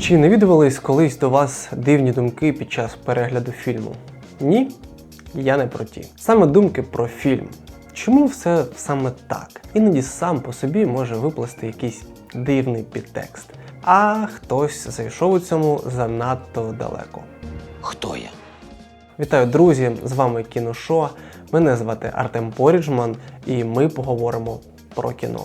Чи навідувались колись до вас дивні думки під час перегляду фільму? Ні? Я не про ті. Саме думки про фільм. Чому все саме так? Іноді сам по собі може виплести якийсь дивний підтекст, а хтось зайшов у цьому занадто далеко. Хто я? Вітаю, друзі! З вами Кіношо. Мене звати Артем Поріджман, і ми поговоримо про кіно.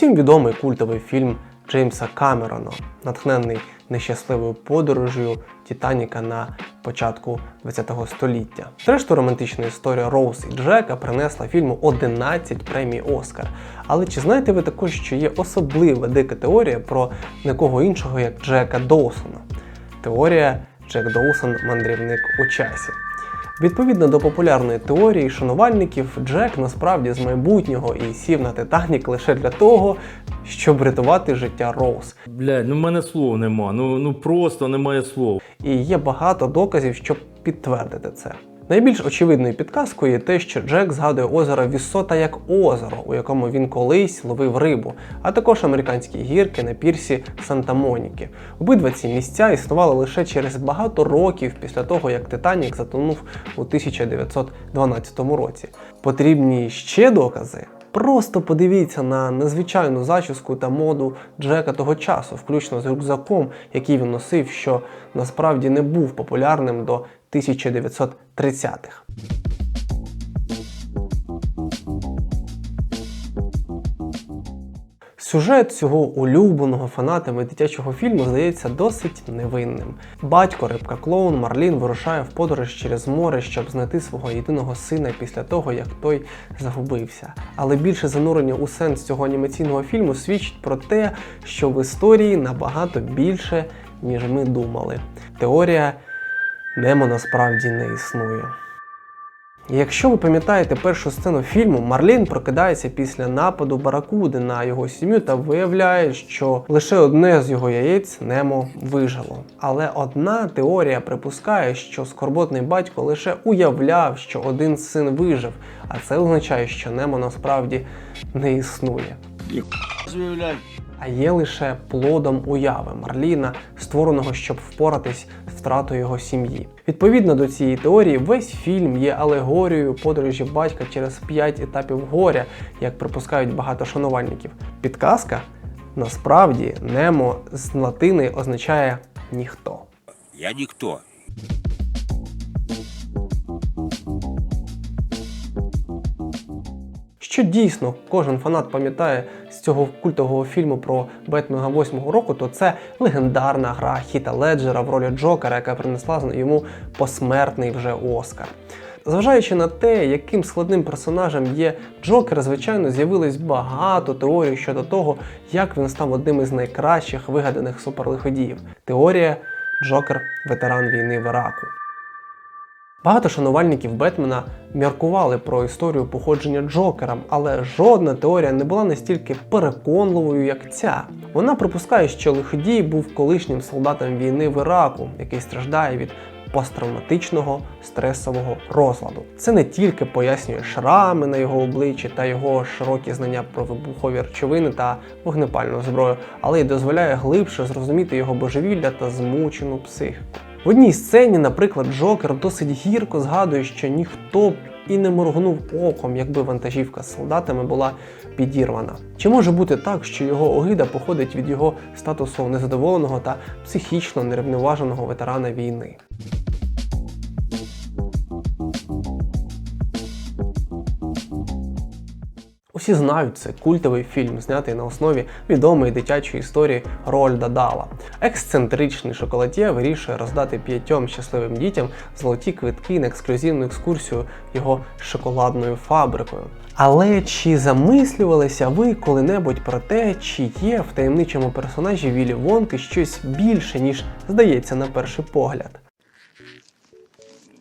Усім відомий культовий фільм Джеймса Камерона, натхнений нещасливою подорожю Титаніка на початку ХХ століття. Зрештою, романтична історія Роуз і Джека принесла фільму 11 премій Оскар. Але чи знаєте ви також, що є особлива дика теорія про нікого іншого, як Джека Доусона? Теорія Джек Доусон мандрівник у часі. Відповідно до популярної теорії шанувальників, Джек насправді з майбутнього і сів на Титанік лише для того, щоб рятувати життя Роуз. Блядь, ну в мене слов нема. Ну, ну просто немає слов. І є багато доказів, щоб підтвердити це. Найбільш очевидною підказкою є те, що Джек згадує озеро Віссота як озеро, у якому він колись ловив рибу, а також американські гірки на пірсі Санта-Моніки. Обидва ці місця існували лише через багато років після того, як Титанік затонув у 1912 році. Потрібні ще докази. Просто подивіться на незвичайну зачіску та моду Джека того часу, включно з рюкзаком, який він носив, що насправді не був популярним до 1930-х. Сюжет цього улюбленого фанатами дитячого фільму здається досить невинним. Батько рибка клоун Марлін вирушає в подорож через море, щоб знайти свого єдиного сина після того, як той загубився. Але більше занурення у сенс цього анімаційного фільму свідчить про те, що в історії набагато більше, ніж ми думали. Теорія Немо насправді не існує. Якщо ви пам'ятаєте першу сцену фільму, Марлін прокидається після нападу Баракуди на його сім'ю та виявляє, що лише одне з його яєць Немо вижило. Але одна теорія припускає, що скорботний батько лише уявляв, що один син вижив, а це означає, що Немо насправді не існує. Заявляй. А є лише плодом уяви Марліна, створеного, щоб впоратись з втратою його сім'ї. Відповідно до цієї теорії, весь фільм є алегорією подорожі батька через п'ять етапів горя, як припускають багато шанувальників. Підказка насправді Немо з латини означає ніхто. Я никто. Що дійсно кожен фанат пам'ятає цього культового фільму про Бетмена 8 року, то це легендарна гра Хіта Леджера в ролі Джокера, яка принесла йому посмертний вже Оскар. Зважаючи на те, яким складним персонажем є Джокер, звичайно, з'явилось багато теорій щодо того, як він став одним із найкращих вигаданих суперлиходіїв. Теорія Джокер ветеран війни в Іраку. Багато шанувальників Бетмена міркували про історію походження Джокера, але жодна теорія не була настільки переконливою, як ця. Вона припускає, що лиходій був колишнім солдатом війни в Іраку, який страждає від посттравматичного стресового розладу. Це не тільки пояснює шрами на його обличчі та його широкі знання про вибухові речовини та вогнепальну зброю, але й дозволяє глибше зрозуміти його божевілля та змучену психіку. В одній сцені, наприклад, Джокер досить гірко згадує, що ніхто б і не моргнув оком, якби вантажівка з солдатами була підірвана. Чи може бути так, що його огида походить від його статусу незадоволеного та психічно нерівноваженого ветерана війни? Усі знають це культовий фільм, знятий на основі відомої дитячої історії Рольда Дала. Ексцентричний шоколад'є вирішує роздати п'ятьом щасливим дітям золоті квитки на ексклюзивну екскурсію його шоколадною фабрикою. Але чи замислювалися ви коли-небудь про те, чи є в таємничому персонажі Вілі Вонки щось більше, ніж здається на перший погляд?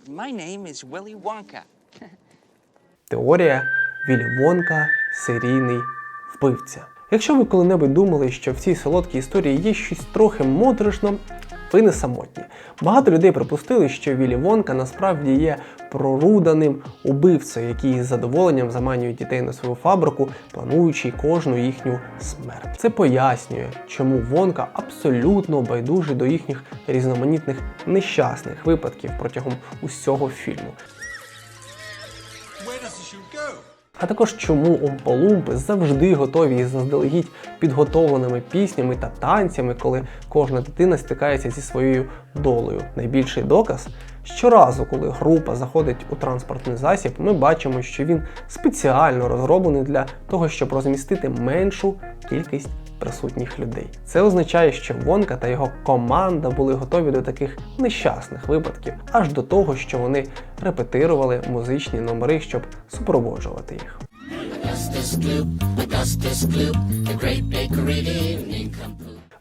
My name is Willy Wonka. Теорія Вілі Вонка серійний вбивця. Якщо ви коли-небудь думали, що в цій солодкій історії є щось трохи моторошно, ви не самотні. Багато людей припустили, що Вілі Вонка насправді є проруданим убивцею, який з задоволенням заманює дітей на свою фабрику, плануючи кожну їхню смерть. Це пояснює, чому Вонка абсолютно байдужий до їхніх різноманітних нещасних випадків протягом усього фільму. А також чому Омполумпи завжди готові із заздалегідь підготовленими піснями та танцями, коли кожна дитина стикається зі своєю долею. Найбільший доказ щоразу, коли група заходить у транспортний засіб, ми бачимо, що він спеціально розроблений для того, щоб розмістити меншу кількість присутніх людей. Це означає, що Вонка та його команда були готові до таких нещасних випадків, аж до того, що вони репетирували музичні номери, щоб супроводжувати їх.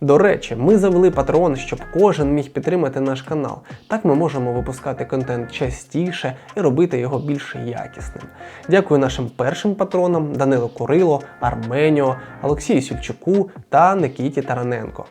До речі, ми завели патреон, щоб кожен міг підтримати наш канал. Так ми можемо випускати контент частіше і робити його більш якісним. Дякую нашим першим патронам Данилу Курило, Арменіо, Олексію Сільчуку та Никіті Тараненко.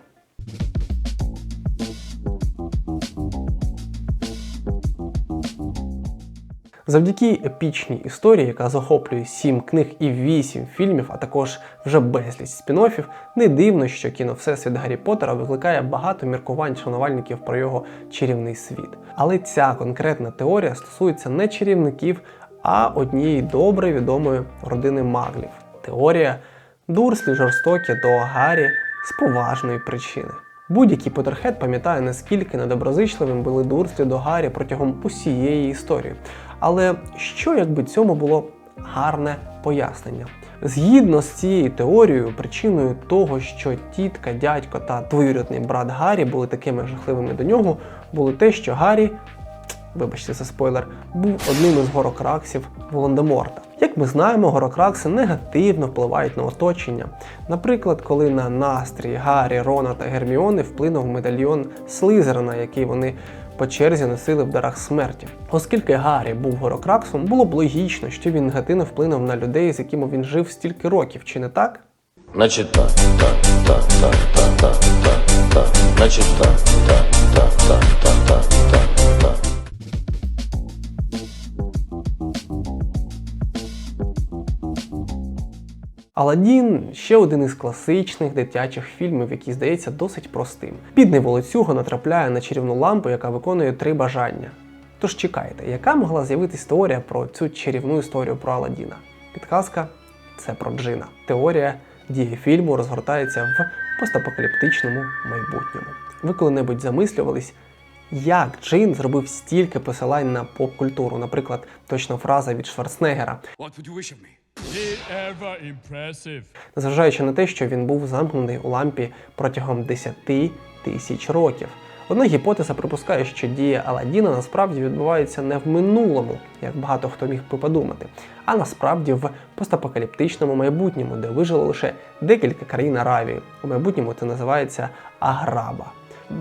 Завдяки епічній історії, яка захоплює 7 книг і 8 фільмів, а також вже безліч спін-оффів, не дивно, що кіно Всесвіт Гаррі Поттера викликає багато міркувань шанувальників про його чарівний світ. Але ця конкретна теорія стосується не чарівників, а однієї добре відомої родини маглів. Теорія дурслі жорстокі до Гаррі з поважної причини. Будь-який Поттерхед пам'ятає, наскільки недоброзичливим були дурслі до Гаррі протягом усієї історії. Але що якби цьому було гарне пояснення? Згідно з цією теорією, причиною того, що тітка, дядько та двоюрідний брат Гаррі були такими жахливими до нього, було те, що Гаррі, вибачте за спойлер, був одним із горокраксів Волан-де-Морта. Як ми знаємо, горокракси негативно впливають на оточення. Наприклад, коли на настрій Гаррі, Рона та Герміони вплинув медальйон Слизерина, який вони по черзі носили в дарах смерті. Оскільки Гаррі був горокраксом, було б логічно, що він негативно вплинув на людей, з якими він жив стільки років, чи не так? Значить так, так, так, так, так, так, так, так. значить так, так, так, так, так, так, так, так. Аладдін ще один із класичних дитячих фільмів, який здається досить простим. Бідний волоцюга натрапляє на чарівну лампу, яка виконує три бажання. Тож чекайте, яка могла з'явитись теорія про цю чарівну історію про Аладдіна? Підказка це про Джина. Теорія дії фільму розгортається в постапокаліптичному майбутньому. Ви коли-небудь замислювались, як Джин зробив стільки посилань на поп-культуру, наприклад, точна фраза від Шварценеггера, What would you wish of me? Незважаючи на те, що він був замкнений у лампі протягом 10 тисяч років. Одна гіпотеза припускає, що дія Аладдіна насправді відбувається не в минулому, як багато хто міг би подумати, а насправді в постапокаліптичному майбутньому, де вижило лише декілька країн Аравії. У майбутньому це називається Аграба.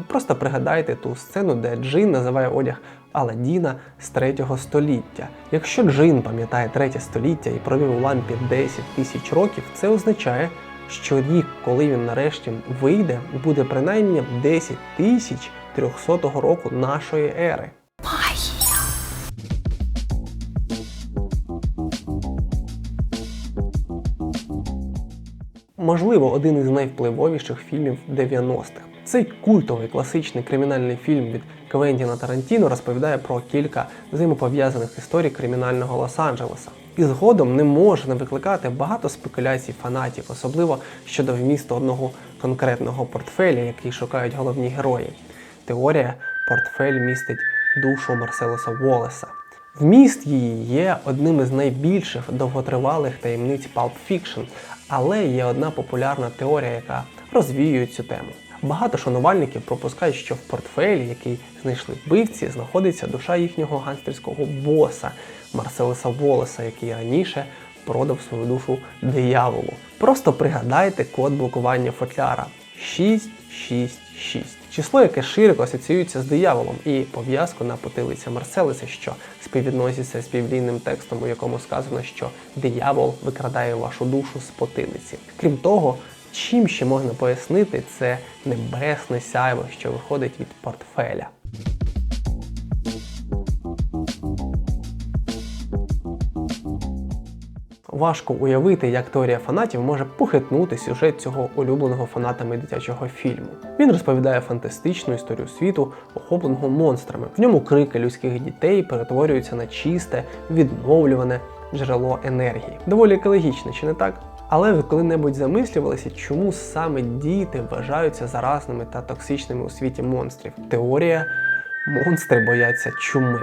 Просто пригадайте ту сцену, де Джин називає одяг Аладдіна з 3 століття. Якщо Джин пам'ятає 3 століття і провів у лампі 10 тисяч років, це означає, що рік, коли він нарешті вийде, буде принаймні 10 тисяч 300 року нашої ери. Можливо, один із найвпливовіших фільмів 90-х. Цей культовий класичний кримінальний фільм від Квентіна Тарантіно розповідає про кілька взаємопов'язаних історій кримінального Лос-Анджелеса. І згодом не може не викликати багато спекуляцій фанатів, особливо щодо вмісту одного конкретного портфеля, який шукають головні герої. Теорія портфель містить душу Марселоса Волеса. Вміст її є одним із найбільших довготривалих таємниць Pulp Fiction, але є одна популярна теорія, яка розвіює цю тему. Багато шанувальників пропускають, що в портфелі, який знайшли вбивці, знаходиться душа їхнього гангстерського боса Марселеса Волеса, який раніше продав свою душу дияволу. Просто пригадайте код блокування футляра 666. Число, яке широко асоціюється з дияволом, і пов'язку на потилиця Марселеса, що співвідноситься з півлінним текстом, у якому сказано, що диявол викрадає вашу душу з потилиці. Крім того, Чим ще можна пояснити це небесне сяйво, що виходить від портфеля? Важко уявити, як теорія фанатів може похитнути сюжет цього улюбленого фанатами дитячого фільму. Він розповідає фантастичну історію світу, охопленого монстрами. В ньому крики людських дітей перетворюються на чисте, відновлюване джерело енергії. Доволі екологічно, чи не так? Але ви коли-небудь замислювалися, чому саме діти вважаються заразними та токсичними у світі монстрів? Теорія монстри бояться чуми.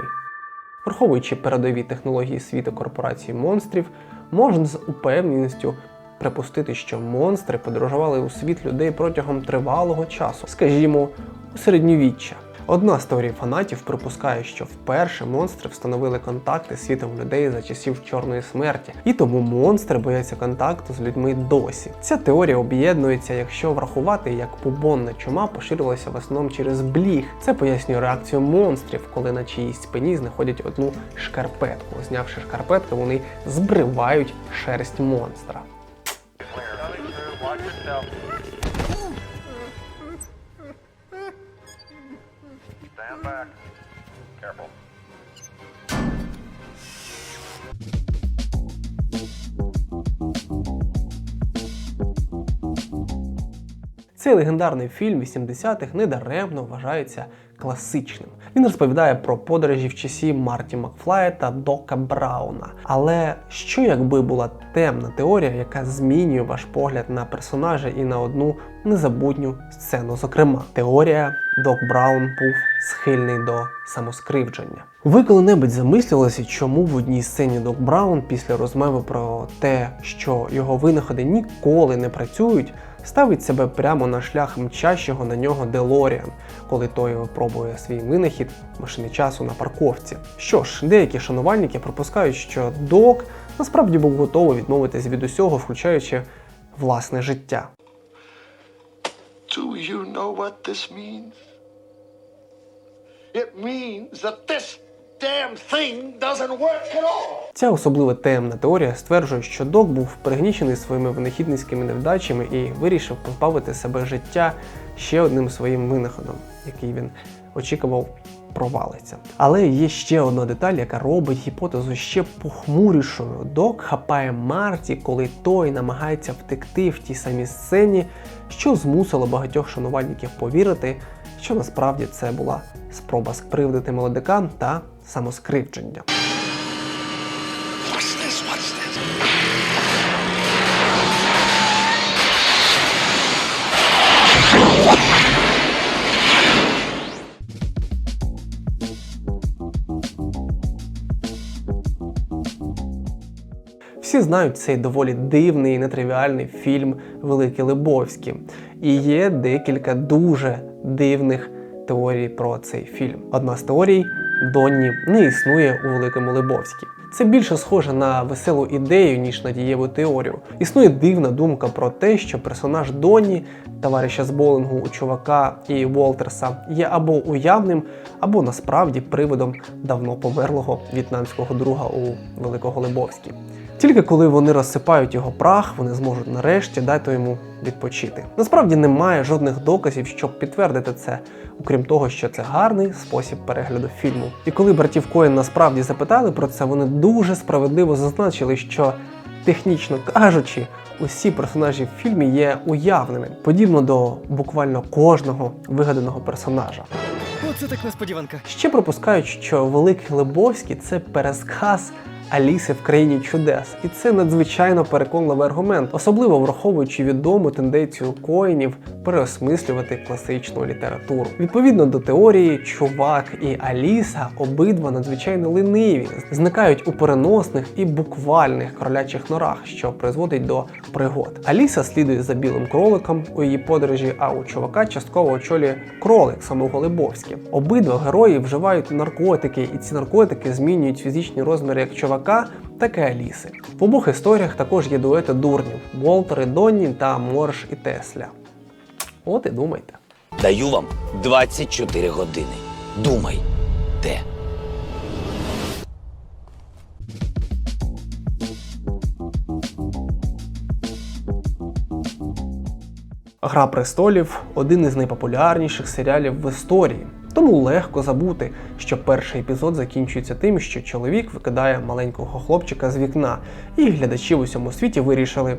Враховуючи передові технології світу корпорації монстрів, можна з упевненістю припустити, що монстри подорожували у світ людей протягом тривалого часу, скажімо, у середньовіччя. Одна з теорій фанатів припускає, що вперше монстри встановили контакти з світом людей за часів Чорної смерті, і тому монстри бояться контакту з людьми досі. Ця теорія об'єднується, якщо врахувати, як бубонна чума поширилася в основному через бліг. Це пояснює реакцію монстрів, коли на чиїсь спині знаходять одну шкарпетку. Знявши шкарпетку, вони збривають шерсть монстра. Цей легендарний фільм 80-х недаремно вважається класичним. Він розповідає про подорожі в часі Марті Макфлая та Дока Брауна. Але що якби була темна теорія, яка змінює ваш погляд на персонажа і на одну незабутню сцену? Зокрема, теорія Док Браун був схильний до самоскривдження. Ви коли-небудь замислювалися, чому в одній сцені Док Браун після розмови про те, що його винаходи ніколи не працюють, ставить себе прямо на шлях мчащого на нього Делоріан, коли той випробує свій винахід машини часу на парковці. Що ж, деякі шанувальники припускають, що Док насправді був готовий відмовитись від усього, включаючи власне життя. Do you know what this means? It means that this damn thing doesn't. Ця особливо темна теорія стверджує, що Док був пригнічений своїми винахідницькими невдачами і вирішив позбавити себе життя ще одним своїм винаходом, який він очікував провалиться. Але є ще одна деталь, яка робить гіпотезу ще похмурішою. Док хапає Марті, коли той намагається втекти в тій самій сцені, що змусило багатьох шанувальників повірити, що насправді це була спроба скривдити молодика та самоскривдження. What's this? What's this? Всі знають цей доволі дивний і нетривіальний фільм Великий Лебовський. І є декілька дуже дивних теорій про цей фільм. Одна з теорій Донні не існує у Великому Лебовській. Це більше схоже на веселу ідею, ніж на дієву теорію. Існує дивна думка про те, що персонаж Донні, товариша з Болингу, у чувака і Волтерса, є або уявним, або насправді привидом давно померлого в'єтнамського друга у Великого Лебовській. Тільки коли вони розсипають його прах, вони зможуть нарешті дати йому відпочити. Насправді немає жодних доказів, щоб підтвердити це, окрім того, що це гарний спосіб перегляду фільму. І коли братів Коен насправді запитали про це, вони дуже справедливо зазначили, що технічно кажучи, усі персонажі в фільмі є уявними, подібно до буквально кожного вигаданого персонажа. Оце так несподіванка. Ще припускають, що Великий Лебовський це пересказ Аліси в країні чудес, і це надзвичайно переконливий аргумент, особливо враховуючи відому тенденцію коїнів переосмислювати класичну літературу. Відповідно до теорії, чувак і Аліса обидва надзвичайно лениві, зникають у переносних і буквальних кролячих норах, що призводить до пригод. Аліса слідує за білим кроликом у її подорожі, а у чувака частково очолює кролик самого Лебовський. Обидва герої вживають наркотики, і ці наркотики змінюють фізичні розміри як чувака, так і Аліси. В обох історіях також є дуети дурнів: Волтер і Донні та Морш і Тесля. От і думайте. Даю вам 24 години. Думай, де. Гра престолів один із найпопулярніших серіалів в історії. Тому легко забути, що перший епізод закінчується тим, що чоловік викидає маленького хлопчика з вікна, і глядачі в усьому світі вирішили,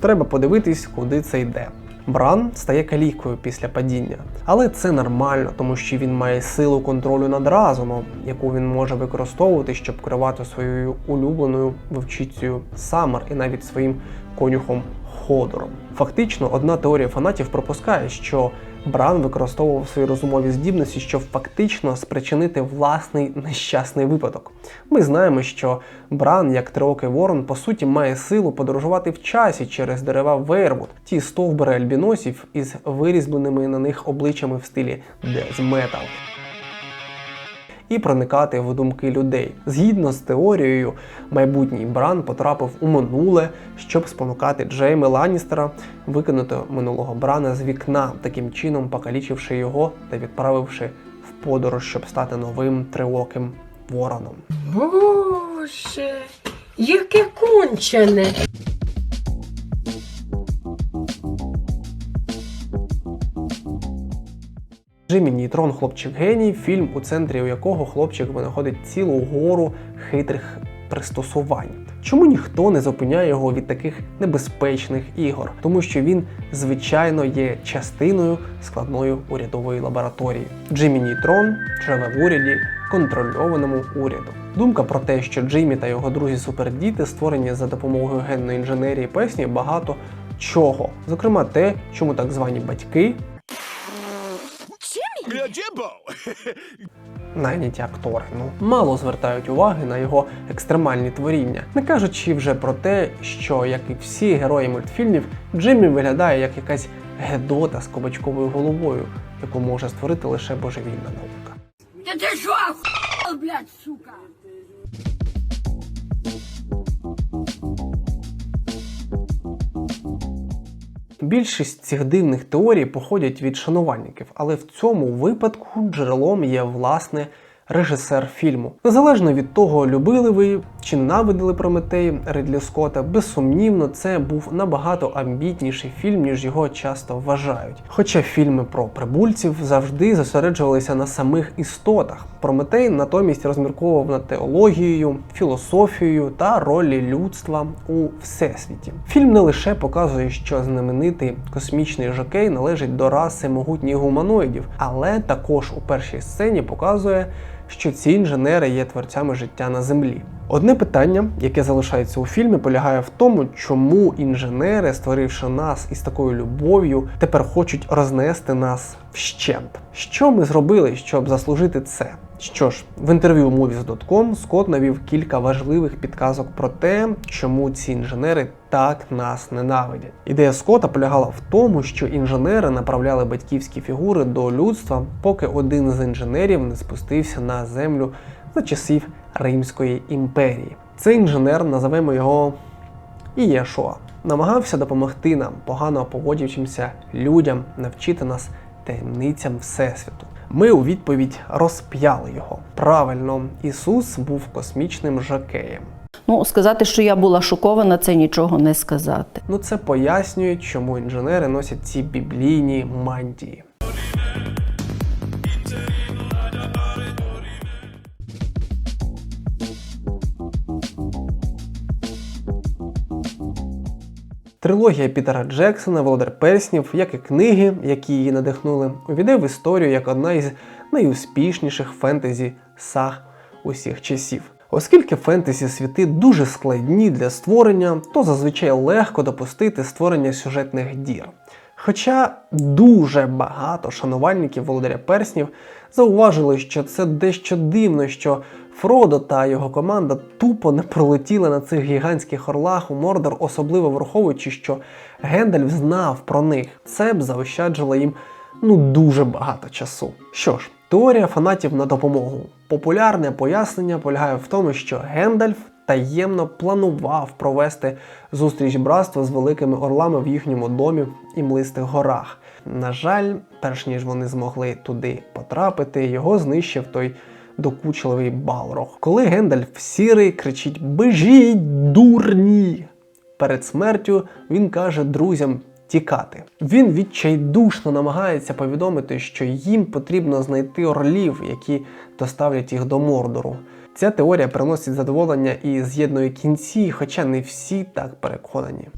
треба подивитись, куди це йде. Бран стає калікою після падіння, але це нормально, тому що він має силу контролю над разумом, яку він може використовувати, щоб керувати своєю улюбленою вовчицею Саммер і навіть своїм конюхом Ходором. Фактично, одна теорія фанатів пропускає, що Бран використовував свої розумові здібності, щоб фактично спричинити власний нещасний випадок. Ми знаємо, що Бран, як триокий ворон, по суті має силу подорожувати в часі через дерева Вейрвуд, ті стовбури альбіносів із вирізбленими на них обличчями в стилі Metal і проникати в думки людей. Згідно з теорією, майбутній Бран потрапив у минуле, щоб спонукати Джейми Ланністера викинути минулого Брана з вікна, таким чином покалічивши його та відправивши в подорож, щоб стати новим триоким вороном. Боже, яке кончене. Джиммі Нейтрон хлопчик геній, фільм, у центрі у якого хлопчик винаходить цілу гору хитрих пристосувань. Чому ніхто не зупиняє його від таких небезпечних ігор? Тому що він, звичайно, є частиною складної урядової лабораторії. Джиммі Нейтрон живе в уряді, контрольованому уряду. Думка про те, що Джиммі та його друзі супердіти створені за допомогою генної інженерії, пояснює багато чого. Зокрема, те, чому так звані батьки найняті актори. Ну мало звертають уваги на його екстремальні творіння, не кажучи вже про те, що як і всі герої мультфільмів, Джиммі виглядає як якась гедота з кобачковою головою, яку може створити лише божевільна наука. Та ти що, блядь, сука? Більшість цих дивних теорій походять від шанувальників, але в цьому випадку джерелом є власне режисер фільму. Незалежно від того, любили ви чи ненавидили Прометей Редлі Скотта, безсумнівно, це був набагато амбітніший фільм, ніж його часто вважають. Хоча фільми про прибульців завжди зосереджувалися на самих істотах. Прометей натомість розмірковував над теологією, філософією та ролі людства у всесвіті. Фільм не лише показує, що знаменитий космічний жокей належить до раси могутніх гуманоїдів, але також у першій сцені показує, що ці інженери є творцями життя на землі. Одне питання, яке залишається у фільмі, полягає в тому, чому інженери, створивши нас із такою любов'ю, тепер хочуть рознести нас вщент. Що ми зробили, щоб заслужити це? Що ж, в інтерв'ю Movies.com Скотт навів кілька важливих підказок про те, чому ці інженери так нас ненавидять. Ідея Скотта полягала в тому, що інженери направляли батьківські фігури до людства, поки один з інженерів не спустився на землю за часів Римської імперії. Цей інженер, називаємо його Ієшуа, намагався допомогти нам, погано поводячимся людям, навчити нас таємницям Всесвіту. Ми у відповідь розп'яли його. Правильно, Ісус був космічним жокеєм. Ну, сказати, що я була шокована, це нічого не сказати. Ну це пояснює, чому інженери носять ці біблійні мантії. Трилогія Пітера Джексона, Володар Перснів, як і книги, які її надихнули, увійде в історію як одна із найуспішніших фентезі саг усіх часів. Оскільки фентезі світи дуже складні для створення, то зазвичай легко допустити створення сюжетних дір. Хоча дуже багато шанувальників Володаря Перснів зауважили, що це дещо дивно, що Фродо та його команда тупо не пролетіли на цих гігантських орлах у Мордор, особливо враховуючи, що Гендальф знав про них. Це б заощаджувало їм ну дуже багато часу. Що ж, теорія фанатів на допомогу. Популярне пояснення полягає в тому, що Гендальф таємно планував провести зустріч братства з великими орлами в їхньому домі і млистих горах. На жаль, перш ніж вони змогли туди потрапити, його знищив той докучливий Балрог. Коли Гендальф сірий кричить Бежіть, дурні! Перед смертю він каже друзям тікати. Він відчайдушно намагається повідомити, що їм потрібно знайти орлів, які доставлять їх до Мордору. Ця теорія приносить задоволення і з'єднує кінці, хоча не всі так переконані.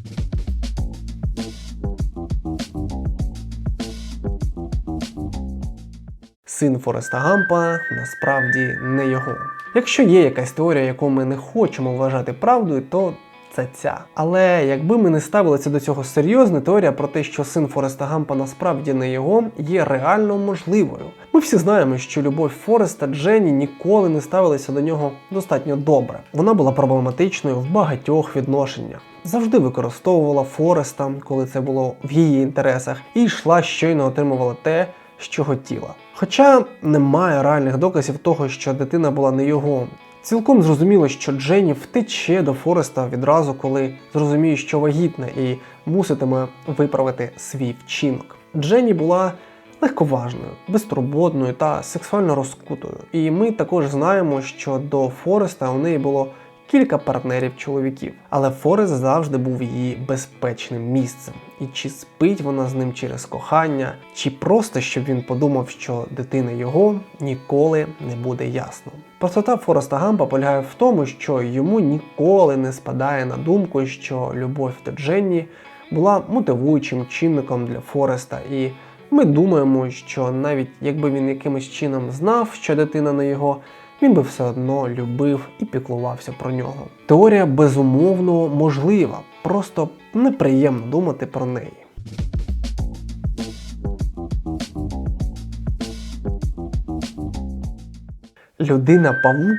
Син Фореста Гампа насправді не його. Якщо є якась теорія, яку ми не хочемо вважати правдою, то це ця. Але якби ми не ставилися до цього серйозно, теорія про те, що син Фореста Гампа насправді не його, є реально можливою. Ми всі знаємо, що любов Фореста Дженні ніколи не ставилася до нього достатньо добре. Вона була проблематичною в багатьох відношеннях. Завжди використовувала Фореста, коли це було в її інтересах, і йшла щойно отримувала те, що хотіла. Хоча немає реальних доказів того, що дитина була не його. Цілком зрозуміло, що Дженні втече до Фореста відразу, коли зрозуміє, що вагітна, і муситиме виправити свій вчинок. Дженні була легковажною, безтурботною та сексуально розкутою. І ми також знаємо, що до Фореста у неї було кілька партнерів чоловіків, але Форест завжди був її безпечним місцем. І чи спить вона з ним через кохання, чи просто щоб він подумав, що дитина його ніколи не буде ясно. Простота Фореста Гампа полягає в тому, що йому ніколи не спадає на думку, що любов до Дженні була мотивуючим чинником для Фореста, і ми думаємо, що навіть якби він якимось чином знав, що дитина не його, він би все одно любив і піклувався про нього. Теорія безумовно можлива, просто неприємно думати про неї. Людина-павук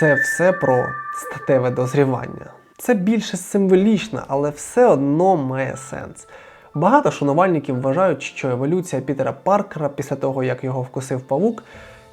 це все про статеве дозрівання. Це більше символічно, але все одно має сенс. Багато шанувальників вважають, що еволюція Пітера Паркера після того, як його вкусив павук,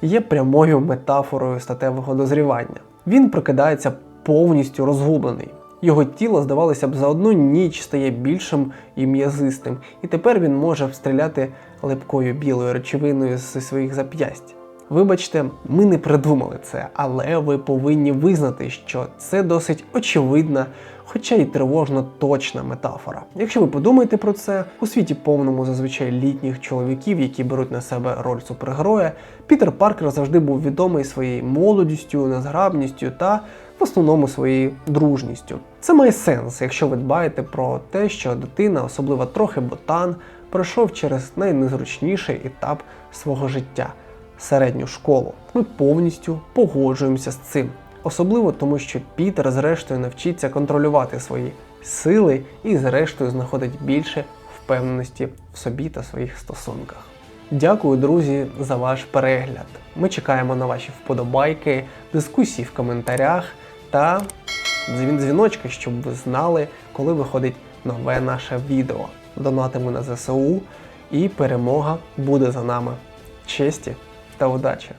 є прямою метафорою статевого дозрівання. Він прокидається повністю розгублений. Його тіло, здавалося б, за одну ніч стає більшим і м'язистим, і тепер він може встріляти липкою білою речовиною зі своїх зап'ясть. Вибачте, ми не придумали це, але ви повинні визнати, що це досить очевидна, хоча й тривожно точна метафора. Якщо ви подумаєте про це, у світі повному зазвичай літніх чоловіків, які беруть на себе роль супергероя, Пітер Паркер завжди був відомий своєю молодістю, незграбністю та в основному своєю дружністю. Це має сенс, якщо ви дбаєте про те, що дитина, особливо трохи ботан, пройшов через найнезручніший етап свого життя середню школу. Ми повністю погоджуємося з цим. Особливо тому, що Пітер зрештою навчиться контролювати свої сили і, зрештою, знаходить більше впевненості в собі та своїх стосунках. Дякую, друзі, за ваш перегляд. Ми чекаємо на ваші вподобайки, дискусії в коментарях та дзвін дзвіночки, щоб ви знали, коли виходить нове наше відео. Донатимо на ЗСУ і перемога буде за нами. Честі та удачі!